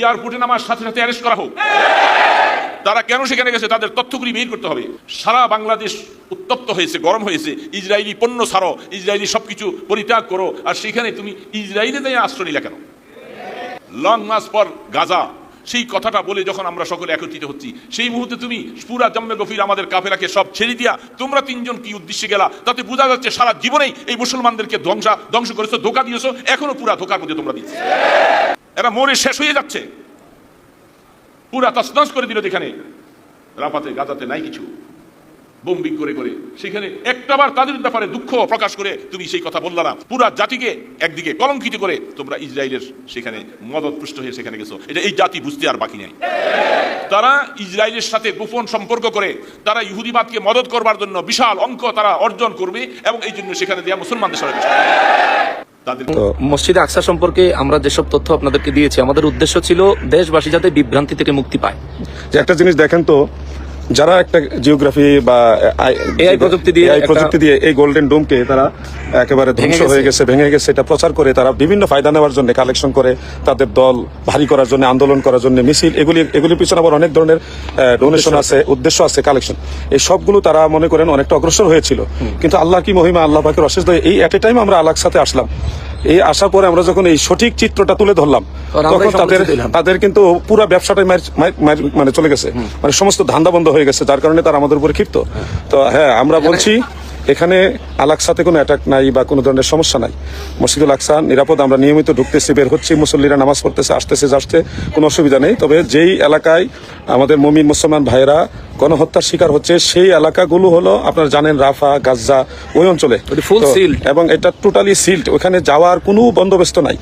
এয়ারপোর্টে নামার সাথে সাথে অ্যারেস্ট করা হোক। তারা কেন সেখানে গেছে? তাদের তথ্যগুলি বের করতে হবে। সারা বাংলাদেশ উত্তপ্ত হয়েছে, গরম হয়েছে। ইসরায়েলি পণ্য ছাড়ো, ইসরায়েলি সবকিছু পরিত্যাগ করো। আর সেখানে তুমি ইসরায়েলে দেয় আশ্রয় নিলা কেন? লং মাস পর গাজা সেই কথাটা বলে যখন আমরা সকলে একত্রিত হচ্ছি, সেই মুহূর্তে তুমি পুরা জম্মে গফির আমাদের কাফেলাকে সব ছেড়ে দিয়া, তোমরা তিনজন কি উদ্দেশ্যে গেলা? তাতে বোঝা যাচ্ছে সারা জীবনেই এই মুসলমানদেরকে ধ্বংসা, ধ্বংস করেছ, ধোকা দিয়েছ, এখনও পুরা ধোকার মধ্যে তোমরা দিচ্ছ এরা মরে শেষ হয়ে যাচ্ছে। পুরা তসনস করে দিল এখানে। রাফাতে, গাজাতে নাই কিছু। বোম্বিং করে করে। সেখানে একটাবার তাদের ব্যাপারে দুঃখ প্রকাশ করে তুমি সেই কথা বললা না। পুরা জাতিকে একদিকে কলঙ্কিত করে তোমরা ইসরায়েলের সেখানে মদত পুষ্ট হয়ে সেখানে গেছো। এটা এই জাতি বুঝতে আর বাকি নাই। তারা ইসরায়েলের সাথে গোপন সম্পর্ক করে, তারা ইহুদিবাদকে মদত করবার জন্য বিশাল অঙ্ক তারা অর্জন করবে এবং এই জন্য সেখানে দেওয়া মুসলমানদের সাথে। তাদের মসজিদে আকসা সম্পর্কে আমরা যেসব তথ্য আপনাদেরকে দিয়েছি আমাদের উদ্দেশ্য ছিল দেশবাসী যাতে বিভ্রান্তি থেকে মুক্তি পায়। যে একটা জিনিস দেখেন তো যারা একটা জিওগ্রাফি বা AI প্রযুক্তি দিয়ে একটা- প্রযুক্তি দিয়ে এই গোল্ডেন ডোমকে তারা একেবারে ধ্বংস হয়ে গেছে। ভেঙে গেছে। এটা প্রচার করে তারা বিভিন্ন ফায়দা নেওয়ার জন্য কালেকশন করে তাদের দল ভারী করার জন্য আন্দোলন করার জন্য মিছিল এগুলি এগুলির পিছনে আবার অনেক ধরনের ডোনেশন আছে। উদ্দেশ্য আছে কালেকশন এই সবগুলো তারা মনে করেন অনেকটা অগ্রসর হয়েছিল। কিন্তু আল্লাহ কি মহিমা আল্লাহ পাকের অশেষ দয়া, এই এট এ টাইম আমরা আলাক সাথে আসলাম। এই আসার পরে আমরা যখন এই সঠিক চিত্রটা তুলে ধরলাম তখন তাদের তাদের কিন্তু পুরো ব্যবসাটাই মানে চলে গেছে। মানে সমস্ত ধান্দা বন্ধ হয়ে গেছে যার কারণে তারা আমাদের উপরে ক্ষিপ্ত। তো হ্যাঁ আমরা বলছি এখানে আলাকসাতে কোনো অ্যাটাক নাই বা কোনো ধরনের সমস্যা নাই। মসজিদুল আকসা নিরাপদ আমরা নিয়মিত ঢুকতেছি বের হচ্ছি মুসল্লিরা নামাজ পড়তেছে আসতেছে যাচ্ছে কোনো অসুবিধা নেই। তবে যেই এলাকায় আমাদের মমিন মুসলমান ভাইরা গণহত্যার শিকার হচ্ছে সেই এলাকাগুলো হলো আপনারা জানেন রাফা গাজ্জা ওই অঞ্চলে। এবং এটা টোটালি সিল্ড ওখানে যাওয়ার কোনো বন্দোবস্ত নাই।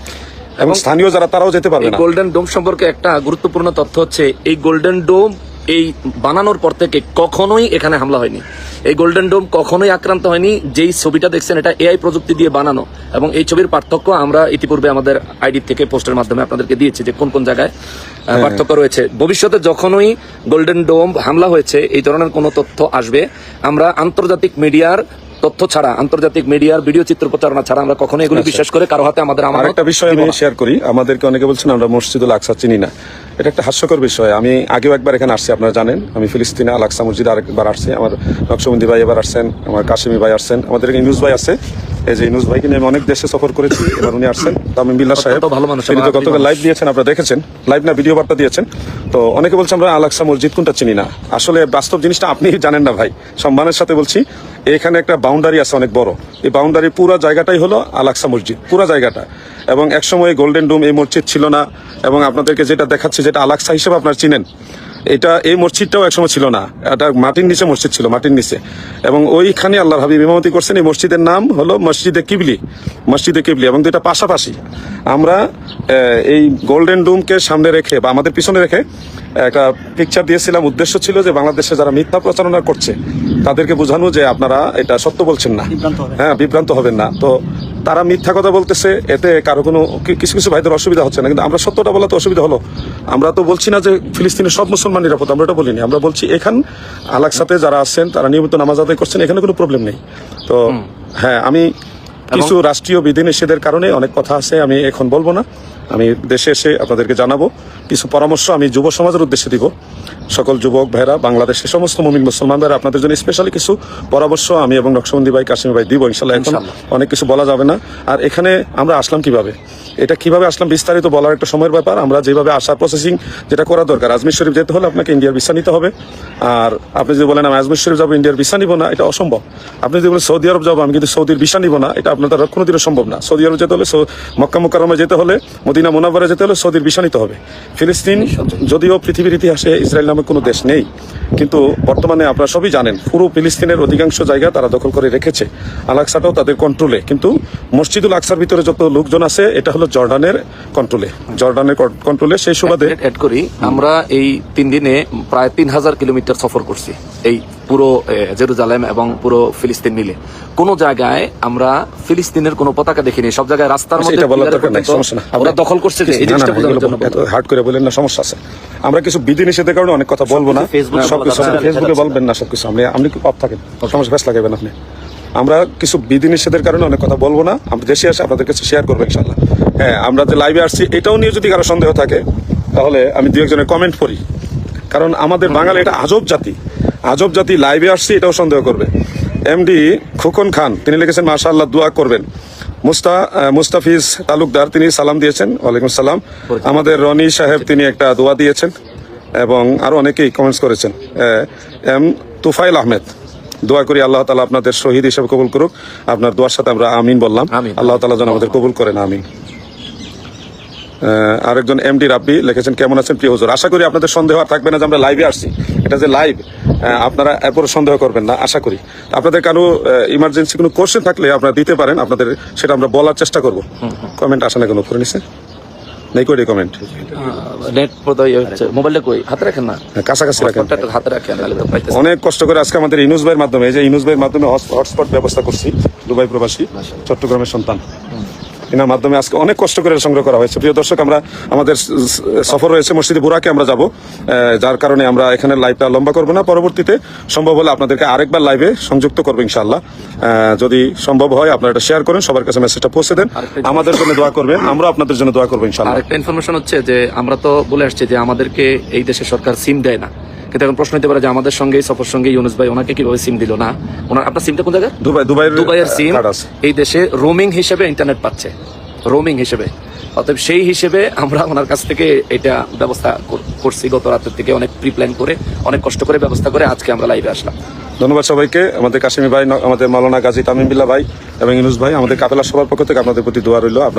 এবং স্থানীয় যারা তারাও যেতে পারবে গোল্ডেন ডোম সম্পর্কে একটা গুরুত্বপূর্ণ তথ্য হচ্ছে এই গোল্ডেন ডোম এই বানানোর পর থেকে কখনোই এখানে হামলা হয়নি। এই গোল্ডেন ডোম কখনোই আক্রান্ত হয়নি। যেই ছবিটা দেখছেন এটা এআই প্রযুক্তি দিয়ে বানানো। এবং এই ছবির পার্থক্য আমরা ইতিপূর্বে আমাদের আইডি থেকে পোস্টের মাধ্যমে আপনাদেরকে দিয়েছি যে কোন কোন জায়গায় পার্থক্য রয়েছে। ভবিষ্যতে যখনই গোল্ডেন ডোম হামলা হয়েছে এই ধরনের কোনো তথ্য আসবে আমরা আন্তর্জাতিক মিডিয়ার তথ্য ছাড়া আন্তর্জাতিক মিডিয়ার ভিডিও চিত্র প্রচারণা ছাড়া আমরা কখনো এগুলো বিশ্বাস করে কারও হাতে আমাদের আমার একটা বিষয় আমি শেয়ার করি। আমাদেরকে অনেকে বলছেন আমরা মসজিদুল আকসা চিনি না। এটা একটা হাস্যকর বিষয়। আমি আগেও একবার এখানে আসছি আপনারা জানেন। আমি ফিলিস্তিনে আলাকসা মসজিদ আরেকবার আসছি। আমার নকশবন্দি ভাই এবার আসছেন আমার কাশিমি ভাই আসছেন। আমাদের ইউনুস ভাই আছে। এই যে ইউনুস ভাইকে নিয়ে আমি অনেক দেশে সফর করেছি এবার উনি আসছেন। তামিম বিল্লাহ সাহেব ভালো মানুষ, তিনি তো গতকাল লাইভ দিয়েছেন আপনারা দেখেছেন। লাইভ না ভিডিও বার্তা দিয়েছেন। তো অনেকে বলছে আমরা আল আকসা মসজিদ কোনটা চিনি না? আসলে বাস্তব জিনিসটা আপনি জানেন না ভাই। সম্মানের সাথে বলছি এখানে একটা বাউন্ডারি আছে অনেক বড়। এই বাউন্ডারি পুরো জায়গাটাই হলো আল আকসা মসজিদ পুরো জায়গাটা। এবং একসময় গোল্ডেন ডোম এই মসজিদ ছিল না। এবং আপনাদেরকে যেটা দেখাচ্ছি যেটা আলাক্সা হিসেবে আপনারা চিনেন। এটা এই মসজিদটাও একসময় ছিল না। এটা মাটির নিচে মসজিদ ছিল মাটির নিচে। এবং ওইখানে আল্লাহ হাবিব ইমামতি করছেন এই মসজিদের নাম হলো মসজিদে কিবলি মসজিদে কিবলি এবং দুইটা পাশাপাশি আমরা এই গোল্ডেন ডোমকে সামনে রেখে বা আমাদের পিছনে রেখে একটা পিকচার দিয়েছিলাম। উদ্দেশ্য ছিল যে বাংলাদেশে যারা মিথ্যা প্রচারণা করছে তাদেরকে বোঝানো যে আপনারা এটা সত্য বলছেন না। হ্যাঁ বিভ্রান্ত হবেন না। তো তারা মিথ্যা কথা বলতেছে এতে কারও কোনো কিছু কিছু ভাইদের অসুবিধা হচ্ছে না। কিন্তু আমরা সত্যটা বলা তো অসুবিধা হলো। আমরা তো বলছি না যে ফিলিস্তিনের সব মুসলমান নিরাপদ আমরা এটা বলিনি। আমরা বলছি এখান আলাকসাতে যারা আছেন তারা নিয়মিত নামাজ আদায় করছেন এখানে কোনো প্রবলেম নেই। তো হ্যাঁ আমি কিছু রাষ্ট্রীয় বিধিনিষেধের কারণে অনেক কথা আছে আমি এখন বলব না। আমি দেশে এসে আপনাদেরকে জানাব কিছু পরামর্শ আমি যুব সমাজের উদ্দেশ্যে দিব। সকল যুবক ভাইরা বাংলাদেশের সমস্ত মুমিন মুসলমান ভাইরা আপনাদের জন্য স্পেশালি কিছু পরামর্শ আমি এবং নকশবন্দি ভাই কাশিম ভাই দিব ইনশাল্লাহ এখন অনেক কিছু বলা যাবে না। আর এখানে আমরা আসলাম কীভাবে? এটা কীভাবে আসলাম বিস্তারিত বলার একটা সময়ের ব্যাপার। আমরা যেভাবে আসার প্রসেসিং যেটা করা দরকার আজমির শরীফ যেতে হলে আপনাকে ইন্ডিয়ার ভিসা নিতে হবে। আর আপনি যদি বলেন আমি আজমির শরীফ যাব ইন্ডিয়ার ভিসা নিব না এটা অসম্ভব। আপনি যদি বলেন সৌদি আরব যাব আমি কিন্তু সৌদির ভিসা নিব না এটা আপনার দ্বারা কোনোদিনও সম্ভব না। সৌদি আরব যেতে হলে মক্কা মুকাররমে যেতে হলে মদিনা মোনাবারে যেতে হলে সৌদির ভিসা নিতে হবে। ফিলিস্তিন যদিও পৃথিবীর ইতিহাসে ইসরায়েল নামে কোনো দেশ নেই কিন্তু বর্তমানে আপনারা সবই জানেন পুরো ফিলিস্তিনের অধিকাংশ জায়গা তারা দখল করে রেখেছে। আলাকসাটাও তাদের কন্ট্রোলে কিন্তু মসজিদুল আকসার ভিতরে যত লোকজন আছে এটা হলো জর্ডানের কন্ট্রোলে জর্ডানের কন্ট্রোলে সেই সুবাদে অ্যাড করি আমরা এই তিন দিনে প্রায় তিন হাজার কিলোমিটার সফর করছি এই পুরো জেরুজালেম এবং পুরো ফিলিস্তিন মিলে। কোন জায়গায় আমরা ফিলিস্তিনের কোনো পতাকা দেখিনি সব জায়গায় রাস্তার মধ্যে এটা বলার দরকার নাই সমস্যা না। ওরা দখল করছে যে এই জিনিসটা হার্ড করে বলেন না সমস্যা আছে। আমরা কিছু বিধি নিষেধের কারণে অনেক কথা বলব না। সবকিছু ফেসবুকে বলবেন না সবকিছু। আপনি আপনি কি অফ থাকেন? সমস্যা ফেস লাগাবেন আপনি। আমরা কিছু বিধি নিষেধের কারণে অনেক কথা বলব না। আমরা দেশে আসে আপনাদের কাছে শেয়ার করব ইনশাল্লাহ হ্যাঁ আমরা যে লাইভে আসছি এটাও নিয়ে যদি কারও সন্দেহ থাকে তাহলে আমি দু একজনের কমেন্ট পড়ি। কারণ আমাদের বাঙালি এটা আজব জাতি। আজব জাতি লাইভে আসছি এটাও সন্দেহ করবে। এমডি খোকন খান তিনি লিখেছেন মাশা আল্লাহ দোয়া করবেন। মুস্তা মুস্তাফিজ তালুকদার তিনি সালাম দিয়েছেন। ওয়ালাইকুম সালাম। আমাদের রনি সাহেব তিনি একটা দোয়া দিয়েছেন। এবং আরও অনেকেই কমেন্টস করেছেন। এম তুফাইল আহমেদ দোয়া করি আল্লাহ তালা আপনাদের শহীদ হিসেবে কবুল করুক। আপনার দোয়ার সাথে আমরা আমিন বললাম। আল্লাহ তালা যেন আমাদের কবুল করেন আমিন। আরেকজন এমডি রাব্বি লিখেছেন কেমন আছেন প্রিয় হুজুর? আশা করি আপনাদের সন্দেহ আর থাকবে না যে আমরা লাইভে আসছি। এটা যে লাইভ আপনারা এরপর সন্দেহ করবেন না আশা করি। আপনাদের কারও ইমার্জেন্সি কোনো কোশ্চেন থাকলে আপনারা দিতে পারেন আপনাদের সেটা আমরা বলার চেষ্টা করব। কমেন্ট আসে না কোনো করে নিছে নেই কই রেকমেন্ড নেট বোধহয় হচ্ছে মোবাইলটা কই? হাতে রাখেন না? কাছাকাছি রাখেন। হাতে রাখেন তাহলে তো পাইতেছেন। অনেক কষ্ট করে আজকে আমাদের ইনুস ভাইয়ের মাধ্যমে এই যে ইনুস ভাইয়ের মাধ্যমে হটস্পট ব্যবস্থা করছি দুবাই প্রবাসী চট্টগ্রামের সন্তান। এনার মাধ্যমে আজকে অনেক কষ্ট করে সংগ্রহ করা হয়েছে। প্রিয় দর্শক আমরা আমাদের সফর রয়েছে মসজিদে বুরাকে আমরা যাব। যার কারণে আমরা এখানে লাইভটা লম্বা করব না। পরবর্তীতে সম্ভব হলে আপনাদেরকে আরেকবার লাইভে সংযুক্ত করব ইনশাআল্লাহ। যদি সম্ভব হয় আপনারা এটা শেয়ার করেন সবার কাছে মেসেজটা পৌঁছে দেন। আমাদের জন্য দোয়া করবেন আমরা আপনাদের জন্য দোয়া করব ইনশাআল্লাহ। আরেকটা ইনফরমেশন হচ্ছে যে আমরা তো বলে আসছি যে আমাদেরকে এই দেশের সরকার সিম দেয় না। কিন্তু এখন প্রশ্ন হতে পারে যে আমাদের সঙ্গে সফর সঙ্গে ইউনুস ভাই ওনাকে কীভাবে সিম দিল? না। ওনার আপনার সিমটা কোন জায়গায়? দুবাই দুবাইয়ের দুবাইয়ের সিম এই দেশে রোমিং হিসেবে ইন্টারনেট পাচ্ছে। রোমিং হিসেবে। অতএব সেই হিসেবে আমরা ওনার কাছ থেকে এটা ব্যবস্থা করছি গত রাতের থেকে অনেক প্রি প্ল্যান করে অনেক কষ্ট করে ব্যবস্থা করে আজকে আমরা লাইভে আসলাম। ধন্যবাদ সবাইকে। আমাদের কাশিমি ভাই আমাদের মাওলানা গাজী তামিম বিল্লাহ ভাই এবং ইনুস ভাই আমাদের কাপেলা সবার পক্ষ থেকে আপনাদের প্রতি দোয়া রইল। আপনার